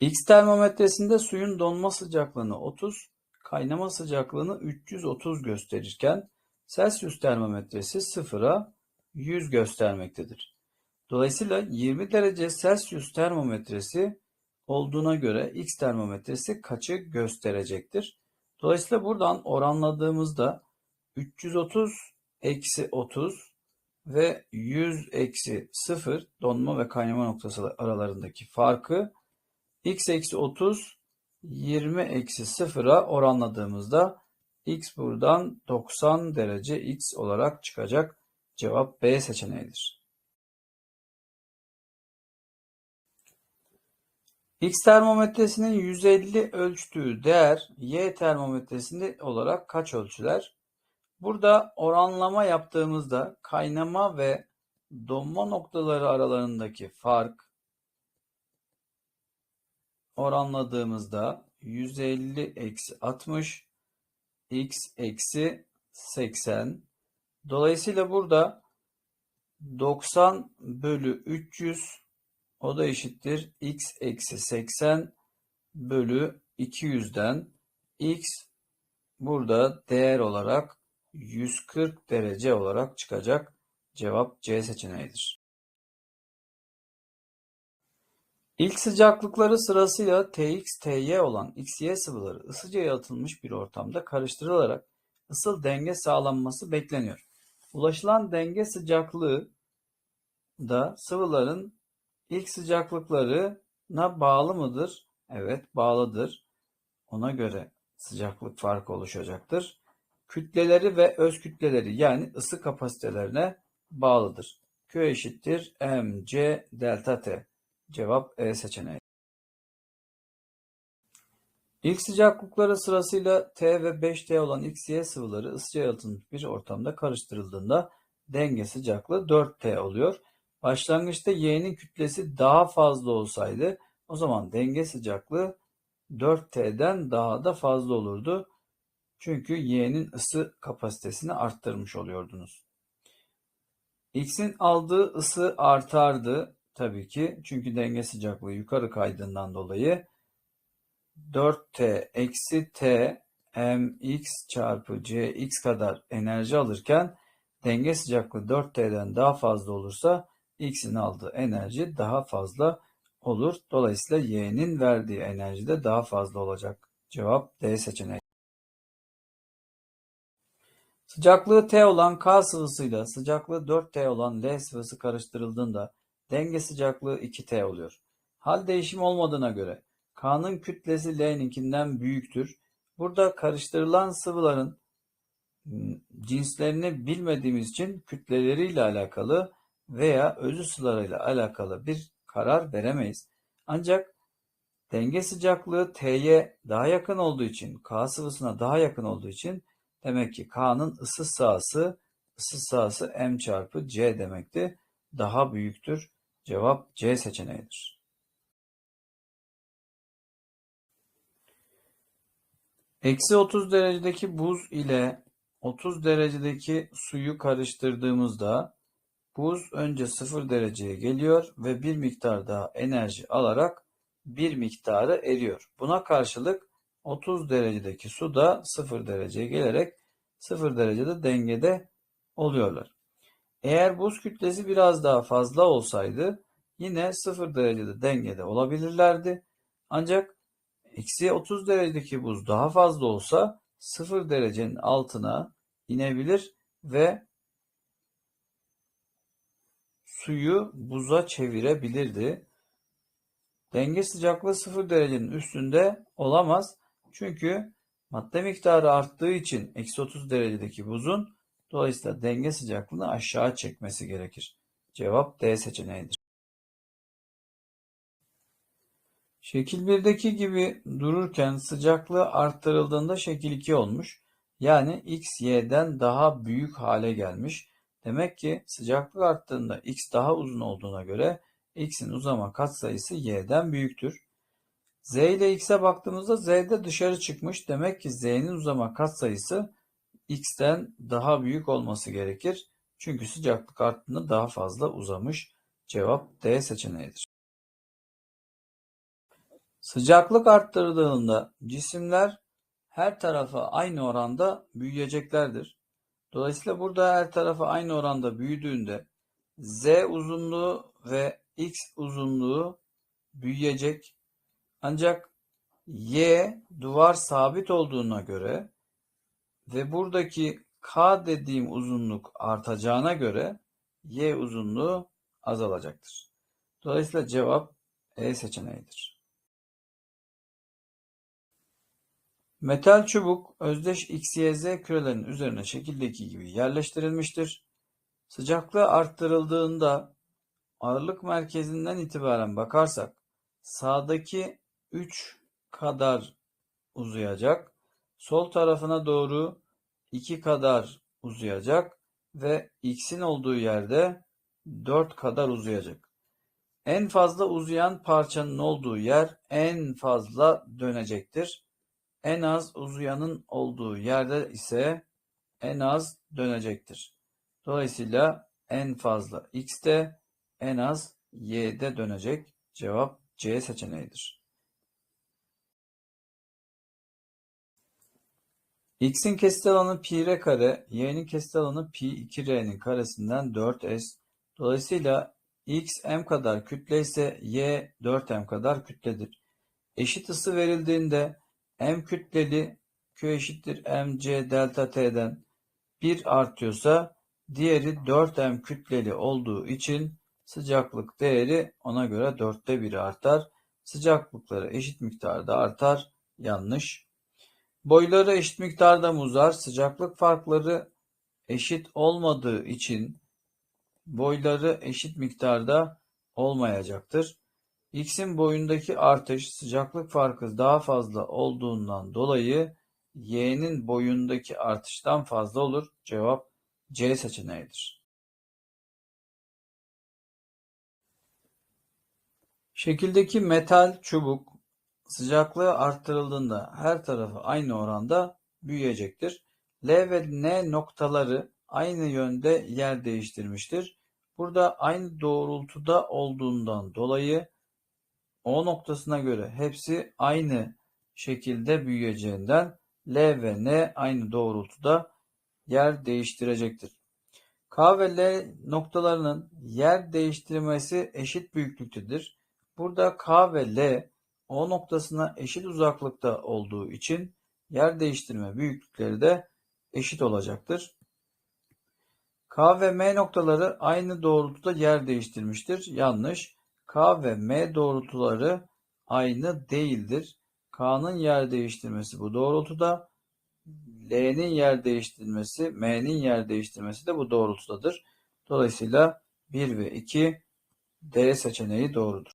X termometresinde suyun donma sıcaklığını 30, kaynama sıcaklığını 330 gösterirken Celsius termometresi 0'a 100 göstermektedir. Dolayısıyla 20 derece Celsius termometresi olduğuna göre X termometresi kaçı gösterecektir? Dolayısıyla buradan oranladığımızda 330 eksi 30 ve 100 eksi 0 donma ve kaynama noktası aralarındaki farkı x eksi 30 20 eksi 0'a oranladığımızda x buradan 90 derece x olarak çıkacak. Cevap B seçeneğidir. X termometresinin 150 ölçtüğü değer Y termometresinde olarak kaç ölçüler? Burada oranlama yaptığımızda kaynama ve donma noktaları aralarındaki fark oranladığımızda 150 eksi 60 x eksi 80 dolayısıyla burada 90 bölü 300 o da eşittir x eksi 80 bölü 200'den x burada değer olarak 140 derece olarak çıkacak. Cevap C seçeneğidir. İlk sıcaklıkları sırasıyla Tx, Ty olan XY sıvıları ısıca yalıtılmış bir ortamda karıştırılarak ısıl denge sağlanması bekleniyor. Ulaşılan denge sıcaklığı da sıvıların ilk sıcaklıklarına bağlı mıdır? Evet, bağlıdır. Ona göre sıcaklık farkı oluşacaktır. Kütleleri ve öz kütleleri yani ısı kapasitelerine bağlıdır. Q eşittir mc delta t. Cevap E seçeneği. İlk sıcaklıkları sırasıyla T ve 5T olan XY sıvıları ısıca yalıtılmış bir ortamda karıştırıldığında denge sıcaklığı 4T oluyor. Başlangıçta Y'nin kütlesi daha fazla olsaydı o zaman denge sıcaklığı 4T'den daha da fazla olurdu. Çünkü Y'nin ısı kapasitesini arttırmış oluyordunuz. X'in aldığı ısı artardı tabii ki. Çünkü denge sıcaklığı yukarı kaydığından dolayı 4T eksi T mx çarpı cx kadar enerji alırken denge sıcaklığı 4T'den daha fazla olursa x'in aldığı enerji daha fazla olur. Dolayısıyla y'nin verdiği enerji de daha fazla olacak. Cevap D seçeneği. Sıcaklığı T olan K sıvısıyla sıcaklığı 4T olan L sıvısı karıştırıldığında denge sıcaklığı 2T oluyor. Hal değişimi olmadığına göre K'nın kütlesi L'ninkinden büyüktür. Burada karıştırılan sıvıların ıı, cinslerini bilmediğimiz için kütleleriyle alakalı veya özü sularıyla alakalı bir karar veremeyiz. Ancak denge sıcaklığı T'ye daha yakın olduğu için, K sıvısına daha yakın olduğu için demek ki K'nın ısı sahası, ısı sahası M çarpı C demekti. Daha büyüktür. Cevap C seçeneğidir. Eksi 30 derecedeki buz ile 30 derecedeki suyu karıştırdığımızda Buz önce sıfır dereceye geliyor ve bir miktar daha enerji alarak bir miktarı eriyor. Buna karşılık 30 derecedeki su da sıfır dereceye gelerek sıfır derecede dengede oluyorlar. Eğer buz kütlesi biraz daha fazla olsaydı yine sıfır derecede dengede olabilirlerdi. Ancak eksi 30 derecedeki buz daha fazla olsa sıfır derecenin altına inebilir ve suyu buza çevirebilirdi. Denge sıcaklığı 0 derecenin üstünde olamaz. Çünkü madde miktarı arttığı için eksi 30 derecedeki buzun dolayısıyla denge sıcaklığını aşağı çekmesi gerekir. Cevap D seçeneğidir. Şekil 1'deki gibi dururken sıcaklığı arttırıldığında şekil 2 olmuş. Yani x y'den daha büyük hale gelmiş. Demek ki sıcaklık arttığında x daha uzun olduğuna göre x'in uzama katsayısı y'den büyüktür. z ile x'e baktığımızda z de dışarı çıkmış. Demek ki z'nin uzama katsayısı x'ten daha büyük olması gerekir. Çünkü sıcaklık arttığında daha fazla uzamış. Cevap D seçeneğidir. Sıcaklık arttırıldığında cisimler her tarafa aynı oranda büyüyeceklerdir. Dolayısıyla burada her tarafa aynı oranda büyüdüğünde z uzunluğu ve x uzunluğu büyüyecek. Ancak y duvar sabit olduğuna göre ve buradaki k dediğim uzunluk artacağına göre y uzunluğu azalacaktır. Dolayısıyla cevap E seçeneğidir. Metal çubuk özdeş X, Y, Z kürelerinin üzerine şekildeki gibi yerleştirilmiştir. Sıcaklığı arttırıldığında ağırlık merkezinden itibaren bakarsak sağdaki 3 kadar uzayacak. Sol tarafına doğru 2 kadar uzayacak ve x'in olduğu yerde 4 kadar uzayacak. En fazla uzayan parçanın olduğu yer en fazla dönecektir. En az uzayanın olduğu yerde ise en az dönecektir. Dolayısıyla en fazla x'te en az y'de dönecek. Cevap C seçeneğidir. X'in kesit alanı pi r kare, y'nin kesit alanı pi 2r'nin karesinden 4s. Dolayısıyla x m kadar kütle ise y 4m kadar kütledir. Eşit ısı verildiğinde m kütleli q eşittir mc delta t'den 1 artıyorsa diğeri 4m kütleli olduğu için sıcaklık değeri ona göre 4'te 1 artar. Sıcaklıkları eşit miktarda artar. Yanlış. Boyları eşit miktarda mı uzar? Sıcaklık farkları eşit olmadığı için boyları eşit miktarda olmayacaktır. X'in boyundaki artış sıcaklık farkı daha fazla olduğundan dolayı Y'nin boyundaki artıştan fazla olur. Cevap C seçeneğidir. Şekildeki metal çubuk sıcaklığı arttırıldığında her tarafı aynı oranda büyüyecektir. L ve N noktaları aynı yönde yer değiştirmiştir. Burada aynı doğrultuda olduğundan dolayı O noktasına göre hepsi aynı şekilde büyüyeceğinden L ve N aynı doğrultuda yer değiştirecektir. K ve L noktalarının yer değiştirmesi eşit büyüklüktedir. Burada K ve L O noktasına eşit uzaklıkta olduğu için yer değiştirme büyüklükleri de eşit olacaktır. K ve M noktaları aynı doğrultuda yer değiştirmiştir. Yanlış. K ve M doğrultuları aynı değildir. K'nın yer değiştirmesi bu doğrultuda, L'nin yer değiştirmesi, M'nin yer değiştirmesi de bu doğrultudadır. Dolayısıyla 1 ve 2 D seçeneği doğrudur.